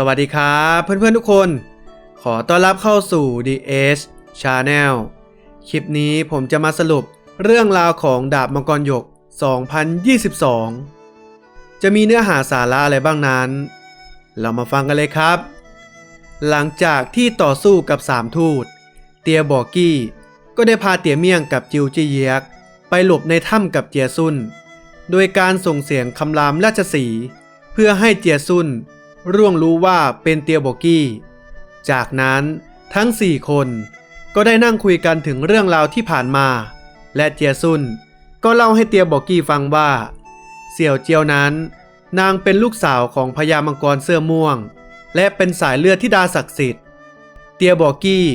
สวัสดีครับเพื่อนๆทุกคน ขอต้อนรับเข้าสู่ The Edge Channel คลิปนี้ผมจะมาสรุปเรื่องราวของดาบมังกรหยก 2022 จะมีเนื้อหาสาระอะไรบ้างนั้น เรามาฟังกันเลยครับ หลังจากที่ต่อสู้กับสามทูต เตียบอกกี้ ก็ได้พาเตียเมี่ยงกับจิวจีเยียก ไปหลบในถ้ำกับเจียซุน โดยการส่งเสียงคำรามราชสี เพื่อให้เจียซุน ร่วงรู้ว่าเป็นเตียบอกกี้ จากนั้นทั้งสี่คนก็ได้นั่งคุยกันถึงเรื่องราวที่ผ่านมา และเจียซุนก็เล่าให้เตียบอกกี้ฟังว่า เสี่ยวเจียวนั้น นางเป็นลูกสาวของพญามังกรเสื้อม่วง และเป็นสายเลือดที่ดาศักดิ์สิทธิ์ เตียบอกกี้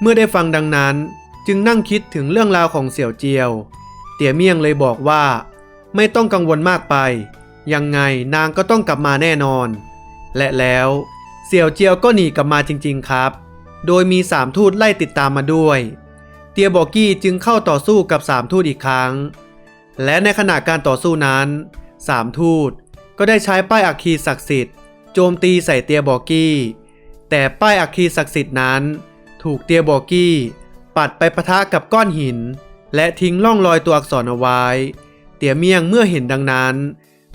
เมื่อได้ฟังดังนั้นจึงนั่งคิดถึงเรื่องราวของเสี่ยวเจียว เตี่ยเมี่ยงเลยบอกว่า ไม่ต้องกังวลมากไป ยังไงนางก็ต้องกลับมาแน่นอน และแล้วเสี่ยวเจียวก็หนีกลับมาจริง ๆครับ โดยมีสามทูตไล่ติดตามมาด้วย เตียบอกกี้จึงเข้าต่อสู้กับสามทูตอีกครั้ง และในขณะการต่อสู้นั้นสามทูตก็ได้ใช้ป้ายอัคคีศักดิ์สิทธิ์โจมตีใส่เตียบอกกี้ แต่ป้ายอัคคีศักดิ์สิทธิ์นั้น ถูกเตียบอกกี้ ปัดไปปะทะกับก้อนหิน และทิ้งร่องรอยตัวอักษรเอาไว้ เตียเมียงเมื่อเห็นดังนั้น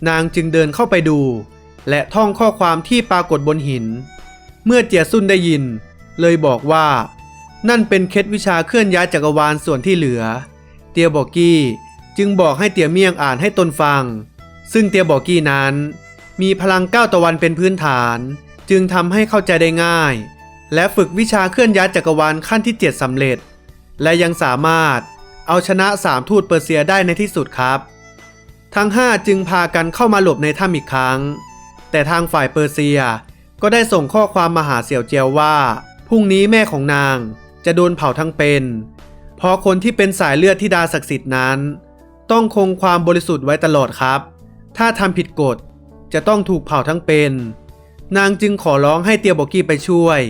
นางจึงเดินเข้าไปดู และท่องข้อความที่ปรากฏบนหิน เมื่อเจียซุนได้ยิน เลยบอกว่า นั่นเป็นเคล็ดวิชาเคลื่อนย้ายจักรวาลส่วนที่เหลือ เตียบอกกี้จึงบอกให้เตียเมี่ยงอ่านให้ตนฟัง ซึ่งเตียบอกกี้นั้น มีพลังก้าวตะวันเป็นพื้นฐาน จึงทำให้เข้าใจได้ง่าย และฝึกวิชาเคลื่อนย้ายจักรวาลขั้นที่7สำเร็จ และยังสามารถเอาชนะสามทูตเปอร์เซียได้ในที่สุดครับ ทั้ง 5 จึงพากันเข้ามาหลบในถ้ำอีกครั้ง แต่ทางฝ่ายเปอร์เซีย ก็ได้ส่งข้อความมาหาเสี่ยวเจียวว่าพรุ่งนี้แม่ของนางจะโดนเผาทั้งเป็นเพราะคนที่เป็นสายเลือดที่ดาศักดิ์สิทธิ์นั้น ต้องคงความบริสุทธิ์ไว้ตลอดครับ ถ้าทำผิดกฎจะต้องถูกเผาทั้งเป็น นางจึงขอร้องให้เตียบอกกี้ไปช่วย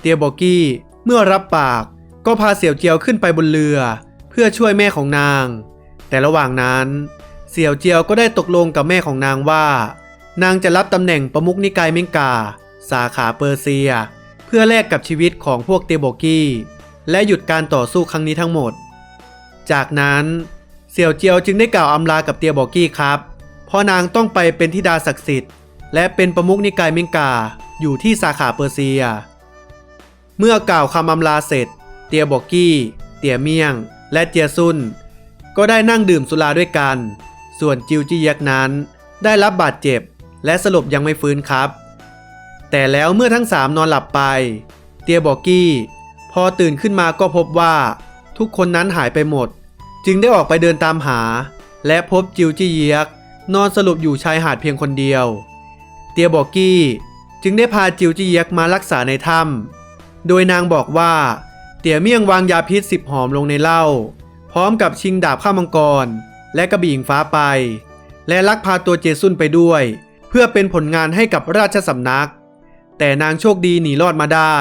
เตียบอกี้เมื่อรับปากก็พาเสี่ยวเจียวขึ้นไปบนเรือ เพื่อช่วยแม่ของนาง แต่ระหว่างนั้น เสี่ยวเจียวก็ได้ตกลงกับแม่ของนางว่า นางจะรับตำแหน่งประมุขนิกายเมงกา สาขาเปอร์เซีย เพื่อแลกกับชีวิตของพวกเตียโบกี้ และหยุดการต่อสู้ครั้งนี้ทั้งหมด จากนั้นเสี่ยวเจียวจึงได้กล่าวอำลากับเตียโบกี้ครับ เพราะนางต้องไปเป็นธิดาศักดิ์สิทธิ์ และเป็นประมุขนิกายเมงกาอยู่ที่สาขาเปอร์เซีย เมื่อกล่าวคำอำลาเสร็จ เตียบอกกี้ เตียเมี่ยง และเจียซุนก็ได้นั่งดื่มสุราด้วยกัน ส่วนจิวจียักนั้นได้รับบาดเจ็บ และสลบยังไม่ฟื้นครับ แต่แล้วเมื่อทั้งสามนอนหลับไป เตียบอกกี้ พอตื่นขึ้นมาก็พบว่า ทุกคนนั้นหายไปหมด จึงได้ออกไปเดินตามหา และพบจิวจีเยียก นอนสลบอยู่ชายหาดเพียงคนเดียว เตียบอกกี้จึงได้พาจิวจีเยียกมารักษาในถ้ำโดยนางบอกว่า เตี่ยเมี่ยงวางยาพิษสิบหอมลงในเหล้าพร้อมกับชิงดาบข้ามังกร และกระบี่อิงฟ้าไป และลักพาตัวเจซุนไปด้วย พื่อเป็นผลงานให้กับราชสำนัก แต่นางโชคดีหนีรอดมาได้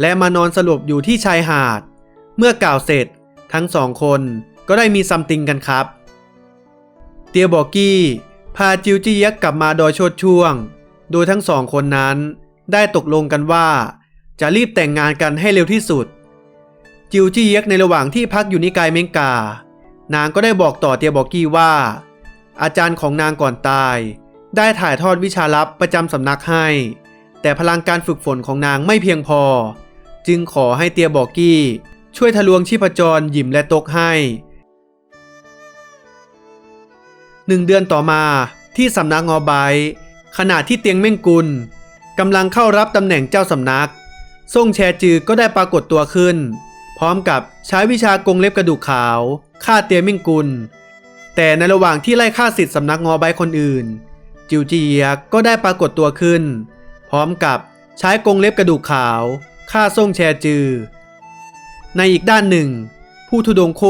และมานอนสลบอยู่ที่ชายหาด เมื่อกล่าวเสร็จทั้งสองคนก็ได้มีซัมติงกันครับ เตียบอกกี้พาจิวจียักกลับมาโดยโชดช่วง โดยทั้งสองคนนั้นได้ตกลงกันว่า จะรีบแต่งงานกันให้เร็วที่สุด จิวจี้เย็กในระหว่างที่พักอยู่นิกายเมงกา นางก็ได้บอกต่อเตียบอกกี้ว่า อาจารย์ของนางก่อนตาย ได้ถ่ายทอดวิชาลับประจำสำนักให้ แต่พลังการฝึกฝนของนางไม่เพียงพอ จึงขอให้เตียบอกกี้ ช่วยทะลวงชีพจรหยิมและตกให้หนึ่งเดือนต่อมาที่สำนักงอไบขณะที่เตียงเม่งกุลกำลังเข้ารับตำแหน่งเจ้าสำนักซ่งแชจือก็ได้ปรากฏตัวขึ้น พร้อมกับใช้วิชากงเล็บกระดูกขาวฆ่าเตียงเม่งกุล แต่ในระหว่างที่ไล่ฆ่าสิทธิ์สำนักงอไบคนอื่น จิวจีเยียก็ได้ปรากฏตัวขึ้น พร้อมกับใช้กรงเล็บกระดูกขาวฆ่าซ่งแชจือ ในอีกด้านหนึ่ง ผู้ทุดงโค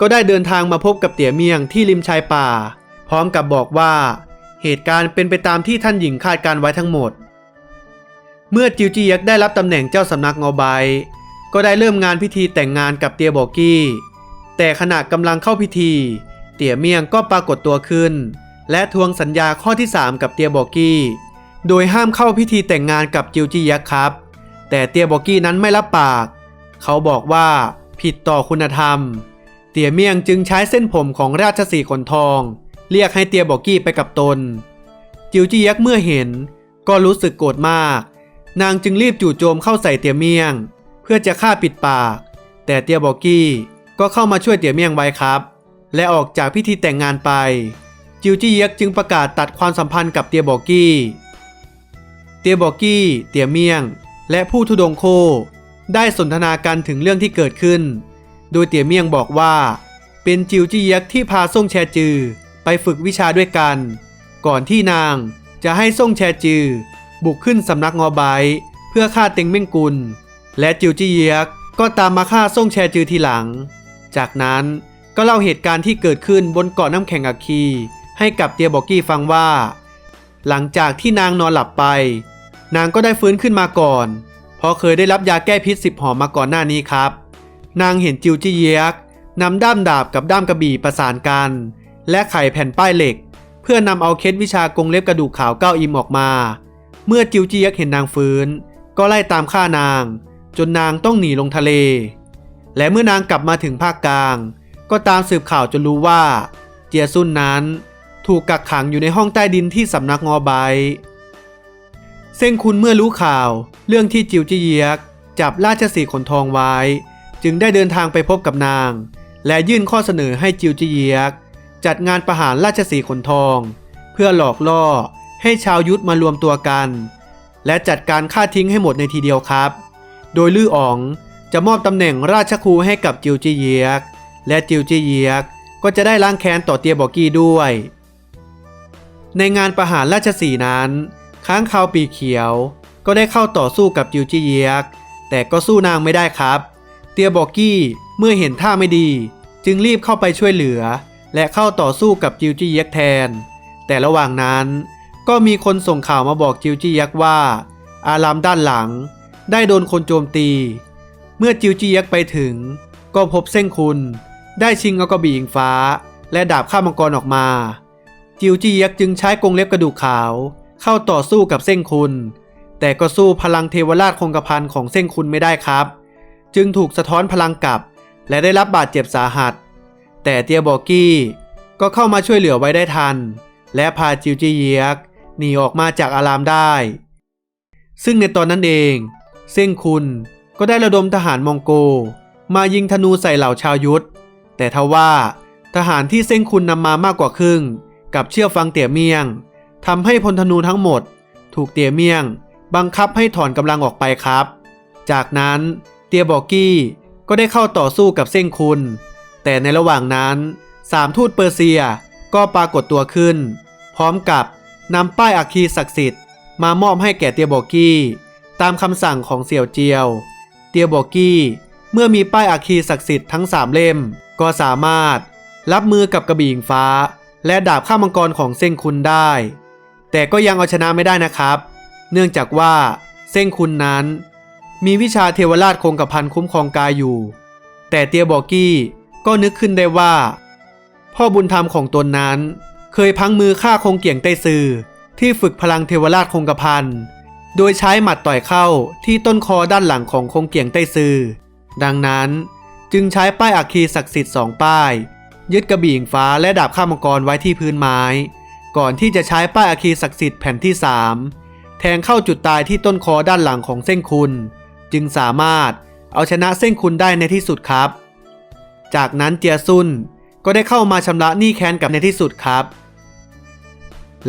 ก็ได้เดินทางมาพบกับเตี่ยเมียงที่ริมชายป่า พร้อมกับบอกว่า เหตุการณ์เป็นไปตามที่ท่านหญิงคาดการไว้ทั้งหมด เมื่อจิวจียักได้รับตำแหน่งเจ้าสำนักงอไบก็ได้เริ่มงานพิธีแต่งงานกับเตียบอกกี้ แต่ขณะกำลังเข้าพิธี เตี่ยเมียงก็ปรากฏตัวขึ้น และทวงสัญญาข้อที่ 3 กับเตียบอกกี้ โดยห้ามเข้าพิธีแต่งงานกับจิวจียักษ์ครับ แต่เตียบอกกี้นั้นไม่รับปาก เขาบอกว่าผิดต่อคุณธรรม เตียเมียงจึงใช้เส้นผมของราชสีขนทอง เรียกให้เตียบอกกี้ไปกับตน จิวจียักษ์เมื่อเห็น ก็รู้สึกโกรธมาก นางจึงรีบจู่โจมเข้าใส่เตียเมียง เพื่อจะฆ่าปิดปาก แต่เตียบอกกี้ก็เข้ามาช่วยเตียเมียงไว้ครับ และออกจากพิธีแต่งงานไป จิวจี้เย็กจึงประกาศตัดความสัมพันธ์กับเตียบอกกี้ เตียบอกกี้ เตียเมี่ยง และผู้ทุดงโค ได้สนทนากันถึงเรื่องที่เกิดขึ้น โดยเตียเมี่ยงบอกว่า เป็นจิวจี้เย็กที่พาส่งแชจือ ไปฝึกวิชาด้วยกัน ก่อนที่นางจะให้ส่งแชจือ บุกขึ้นสำนักงอไบเพื่อฆ่าเต็งเม่งกุล และจิวจี้เย็กก็ตามมาฆ่าส่งแชจือทีหลัง จากนั้นก็เล่าเหตุการณ์ที่เกิดขึ้นบนเกาะน้ำแข็งอัคคี ให้กับเตียบอกกี้ฟังว่า หลังจากที่นางนอนหลับไป นางก็ได้ฟื้นขึ้นมาก่อน เพราะเคยได้รับยาแก้พิษสิบหอมมาก่อนหน้านี้ครับ นางเห็นจิวจี้เยียกนำด้ามดาบกับด้ามกระบี่ประสานกัน และไขแผ่นป้ายเหล็ก เพื่อนำเอาเคล็ดวิชากรงเล็บกระดูกขาวเก้าอิมออกมา เมื่อจิวจี้เยียกเห็นนางฟื้น ก็ไล่ตามฆ่านาง จนนางต้องหนีลงทะเล และเมื่อนางกลับมาถึงภาคกลาง ก็ตามสืบข่าวจนรู้ว่า เจียซุนนั้น ถูกกักขังอยู่ในห้องใต้ดินที่สำนักงอไบเส้งคุณเมื่อรู้ข่าว เรื่องที่จิวจีเยียก จับราชสีขนทองไว้ จึงได้เดินทางไปพบกับนาง และยื่นข้อเสนอให้จิวจีเยียก จัดงานประหารราชสีขนทอง เพื่อหลอกล่อให้ชาวยุทธมารวมตัวกัน และจัดการฆ่าทิ้งให้หมดในทีเดียวครับ โดยลื่ออ๋องจะมอบตำแหน่งราชครูให้กับจิวจีเยียก และจิวจีเยียกก็จะได้ล้างแค้นต่อเตียบอกกี้ด้วย ในงานประหารราชสีนั้น ค้างคาวปีเขียว ก็ได้เข้าต่อสู้กับจิวจีเยียก แต่ก็สู้นางไม่ได้ครับ เตียบอกกี้เมื่อเห็นท่าไม่ดี จึงรีบเข้าไปช่วยเหลือ และเข้าต่อสู้กับจิวจีเยียกแทน แต่ระหว่างนั้น ก็มีคนส่งข่าวมาบอกจิวจีเยียกว่า อารามด้านหลัง ได้โดนคนโจมตี เมื่อจิวจีเยียกไปถึง ก็พบเส้งคุณ ได้ชิงเอากระบี่อิงฟ้า และดาบข้ามมังกรออกมา จิวจีเย็กจึงใช้กรงเล็บกระดูกขาว เข้าต่อสู้กับเส้งคุณ แต่ก็สู้พลังเทวราชคงกระพันของเส้งคุณไม่ได้ครับ จึงถูกสะท้อนพลังกลับ และได้รับบาดเจ็บสาหัส แต่เตียบอกกี้ก็เข้ามาช่วยเหลือไว้ได้ทัน และพาจิวจีเย็กหนีออกมาจากอารามได้ ซึ่งในตอนนั้นเอง เส้งคุณก็ได้ระดมทหารมองโก มายิงธนูใส่เหล่าชาวยุทธแต่ทว่าทหารที่เส้งคุณนำมามากกว่าครึ่ง กับเชื่อฟังเตี่ยเมี่ยงทำให้พลธนูทั้งหมด ถูกเตี่ยเมี่ยง บังคับให้ถอนกำลังออกไปครับ จากนั้นเตียบอกกี้ก็ได้เข้าต่อสู้กับเส้งคุณ แต่ในระหว่างนั้นสามทูตเปอร์เซียก็ปรากฏตัวขึ้น พร้อมกับนำป้ายอัคคีศักดิ์สิทธิ์มามอบให้แก่เตียบอกกี้ ตามคำสั่งของเสี่ยวเจียว เตียบอกกี้เมื่อมีป้ายอัคคีศักดิ์สิทธิ์ทั้งสามเล่ม ก็สามารถรับมือกับกระบี่ฟ้า และดาบข้ามังกรของเส้งคุณได้ แต่ก็ยังเอาชนะไม่ได้นะครับ เนื่องจากว่าเส้งคุณนั้น มีวิชาเทวราชคงกระพันคุ้มครองกายอยู่ แต่เตียบอกกี้ก็นึกขึ้นได้ว่า พ่อบุญธรรมของตนนั้น เคยพังมือฆ่าคงเกี่ยงไต้ซือที่ฝึกพลังเทวราชคงกระพันโดยใช้หมัดต่อยเข้าที่ต้นคอด้านหลังของคงเกี่ยงไต้ซือดังนั้นจึงใช้ป้ายอัคคีศักดิ์สิทธิ์สองป้าย ยึดกระบี่ิงฟ้าและดาบข้ามมังกรไว้ที่พื้นไม้ ก่อนที่จะใช้ป้ายอัคคีศักดิ์สิทธิ์แผ่นที่ 3 แทงเข้าจุดตายที่ต้นคอด้านหลังของเส้นคุณ จึงสามารถเอาชนะเส้นคุณได้ในที่สุดครับ จากนั้นเจียซุนก็ได้เข้ามาชำระหนี้แค้นกับในที่สุดครับ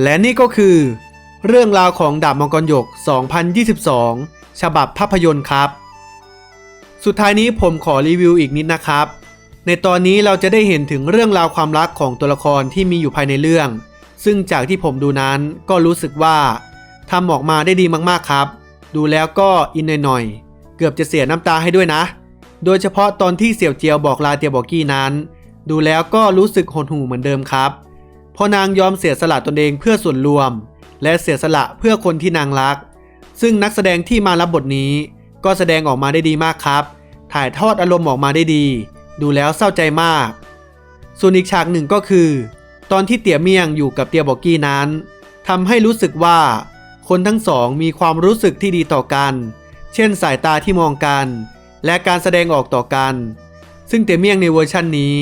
และนี่ก็คือ เรื่องราวของดาบมังกรหยก 2022 ฉบับภาพยนตร์ครับ สุดท้ายนี้ผมขอรีวิวอีกนิดนะครับ ในตอนนี้เราจะได้เห็นถึงเรื่องราวความรักของตัวละครที่มีอยู่ภายในเรื่อง ซึ่งจากที่ผมดูนั้นก็รู้สึกว่าทำออกมาได้ดีมากๆครับ ดูแล้วก็อินหน่อยๆ เกือบจะเสียน้ำตาให้ด้วยนะ โดยเฉพาะตอนที่เสี่ยวเจียวบอกลาเตียบอกกี้นั้น ดูแล้วก็รู้สึกหดหู่เหมือนเดิมครับเพราะนางยอมเสียสละตนเองเพื่อส่วนรวม และเสียสละเพื่อคนที่นางรัก ซึ่งนักแสดงที่มารับบทนี้ ก็แสดงออกมาได้ดีมากครับ ถ่ายทอดอารมณ์ออกมาได้ดี ดูแล้วเศร้าใจมาก ส่วนอีกฉากหนึ่งก็คือ ตอนที่เตี่ยเมี่ยงอยู่กับเตียบอกกี้นั้นทำให้รู้สึกว่า คนทั้งสองมีความรู้สึกที่ดีต่อกัน เช่นสายตาที่มองกัน และการแสดงออกต่อกัน ซึ่งเตี่ยเมี่ยงในเวอร์ชันนี้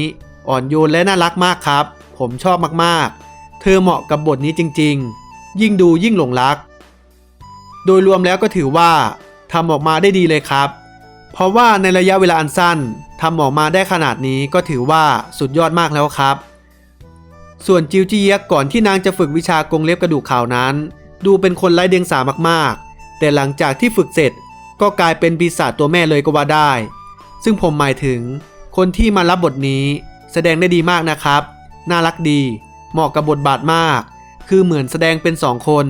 อ่อนโยนและน่ารักมากครับ ผมชอบมากๆ เธอเหมาะกับบทนี้จริง ๆ ยิ่งดูยิ่งหลงรัก โดยรวมแล้วก็ถือว่าทำออกมาได้ดีเลยครับ เพราะว่าในระยะเวลาอันสั้น ทำออกมาได้ขนาดนี้ก็ถือว่าสุดยอดมากแล้วครับ ส่วนจิวจีเยกก่อนที่นางจะฝึกวิชากงเล็บกระดูกขาวนั้น ดูเป็นคนไร้เดียงสามากๆ แต่หลังจากที่ฝึกเสร็จก็กลายเป็นปีศาจตัวแม่เลยก็ว่าได้ ซึ่งผมหมายถึง คนที่มารับบทนี้แสดงได้ดีมากนะครับ น่ารักดี เหมาะกับบทบาทมาก คือเหมือนแสดงเป็นสองคน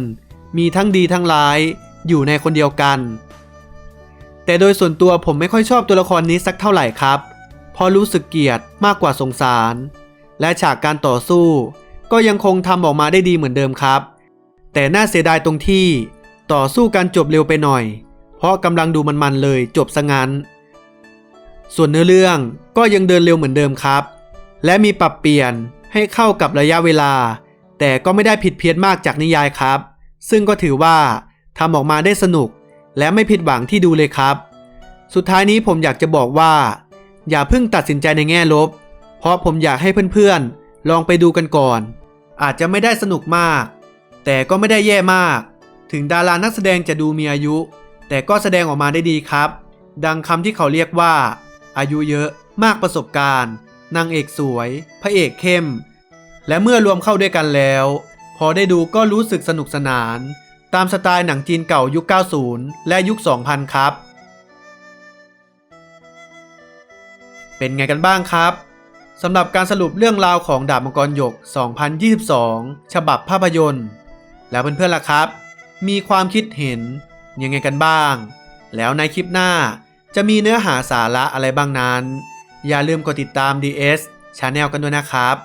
มีทั้งดีทั้งร้าย อยู่ในคนเดียวกัน แต่โดยส่วนตัวผมไม่ค่อยชอบตัวละครนี้สักเท่าไหร่ครับเพราะรู้สึกเกลียดมากกว่าสงสาร และฉากการต่อสู้ ก็ยังคงทำออกมาได้ดีเหมือนเดิมครับ แต่น่าเสียดายตรงที่ ต่อสู้กันจบเร็วไปหน่อย เพราะกำลังดูมันๆเลยจบซะงั้น ส่วนเนื้อเรื่องก็ยังเดินเร็วเหมือนเดิมครับ และมีปรับเปลี่ยนให้เข้ากับระยะเวลา แต่ก็ไม่ได้ผิดเพี้ยนมากจากนิยายครับ ซึ่งก็ถือว่าทำออกมาได้สนุก และไม่ผิดหวังที่ดูเลยครับ สุดท้ายนี้ผมอยากจะบอกว่า อย่าเพิ่งตัดสินใจในแง่ลบ เพราะผมอยากให้เพื่อนๆ ลองไปดูกันก่อน อาจจะไม่ได้สนุกมาก แต่ก็ไม่ได้แย่มาก ถึงดารานักแสดงจะดูมีอายุ แต่ก็แสดงออกมาได้ดีครับ ดังคำที่เขาเรียกว่า อายุเยอะมากประสบการณ์นางเอกสวย พระเอกเข้ม และเมื่อรวมเข้าด้วยกันแล้ว พอได้ดูก็รู้สึกสนุกสนาน ตามสไตล์หนังจีนเก่ายุค 90 และยุค 2000 ครับ เป็นไงกันบ้างครับสำหรับการสรุปเรื่องราวของดาบมังกรหยก 2022 ฉบับภาพยนตร์ แล้วเพื่อนๆล่ะครับ มีความคิดเห็นยังไงกันบ้าง แล้วในคลิปหน้าจะมีเนื้อหาสาระอะไรบ้างนั้น อย่าลืมกดติดตาม DS Channel กันด้วยนะครับ